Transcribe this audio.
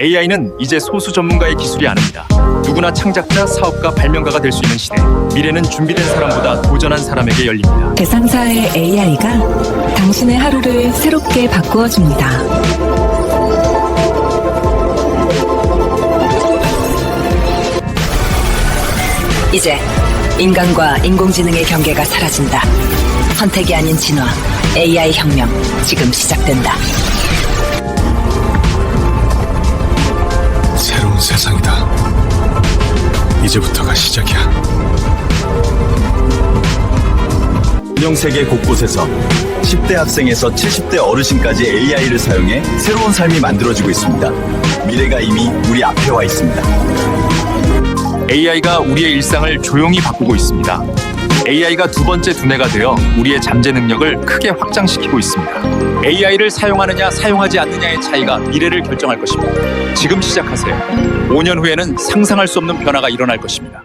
AI는 이제 소수 전문가의 기술이 아닙니다. 누구나 창작자, 사업가, 발명가가 될 수 있는 시대. 미래는 준비된 사람보다 도전한 사람에게 열립니다. 대상사의 AI가 당신의 하루를 새롭게 바꾸어 줍니다. 이제 인간과 인공지능의 경계가 사라진다. 선택이 아닌 진화, AI 혁명 지금 시작된다. 이제부터가 시작이야. 전 세계 곳곳에서 10대 학생에서 70대 어르신까지 AI를 사용해 새로운 삶이 만들어지고 있습니다. 미래가 이미 우리 앞에 와 있습니다. AI가 우리의 일상을 조용히 바꾸고 있습니다. AI가 두 번째 두뇌가 되어 우리의 잠재 능력을 크게 확장시키고 있습니다. AI를 사용하느냐 사용하지 않느냐의 차이가 미래를 결정할 것입니다. 지금 시작하세요. 5년 후에는 상상할 수 없는 변화가 일어날 것입니다.